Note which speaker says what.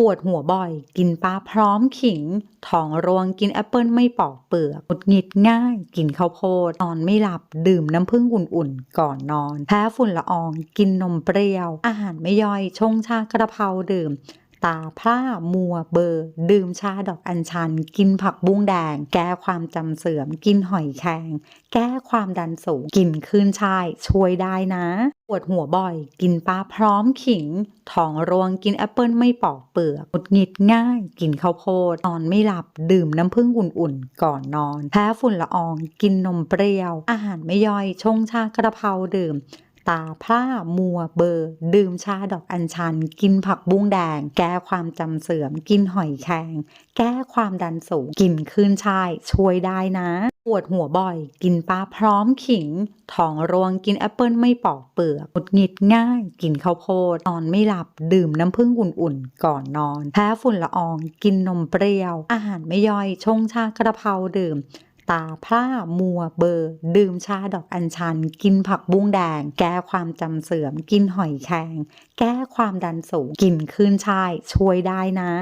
Speaker 1: ปวดหัวบ่อย กินปลาพร้อมขิง ท้องร่วงกินแอปเปิลไม่ปอกเปลือกหงุดหงิดง่าย กินข้าวโพดนอนไม่หลับดื่มน้ำผึ้งอุ่นๆ ก่อนนอนแพ้ฝุ่นละออง กินนมเปรี้ยว อาหารไม่ย่อย ชงชากระเพราดื่ม ตาพร่ามัวเบอร์ ดื่มชาดอกอัญชัน กินผักบุ้งแดง แก้ความจำเสื่อม กินหอยแครงแก้ความดันสูง กินขึ้นช่ายช่วยได้นะปวดหัวบ่อย กินปลาพร้อมขิงท้องรวงกินแอปเปิลไม่ปอกเปลือกหงุดหงิดง่าย กินข้าวโพดนอนไม่หลับดื่มน้ำผึ้งอุ่นๆ ก่อนนอน แพ้ฝุ่นละออง กินนมเปรี้ยว อาหารไม่ย่อยชงชากระเพราดื่ม ตาพร่ามัวเบอร์ ดื่มชาดอกอัญชัน กินผักบุ้งแดง แก้ความจำเสื่อม กินหอยแครงแก้ความดันสูง กินขึ้นชาย ช่วยได้นะ ปวดหัวบ่อย กินปลาพร้อมขิง ท้องรวงกินแอปเปิลไม่ปอกเปลือกหงุดหงิดง่าย กินข้าวโพด นอนไม่หลับ ดื่มน้ำผึ้งอุ่นๆ ก่อนนอน แพ้ฝุ่นละออง กินนมเปรี้ยว อาหารไม่ย่อย ชงชากระเพราดื่ม ตาพร่ามัวเบอร์ ดื่มชาดอกอัญชัน กินผักบุ้งแดง แก้ความจำเสื่อม กินหอยแครง แก้ความดันสูง กินขึ้นช่ายช่วยได้นะ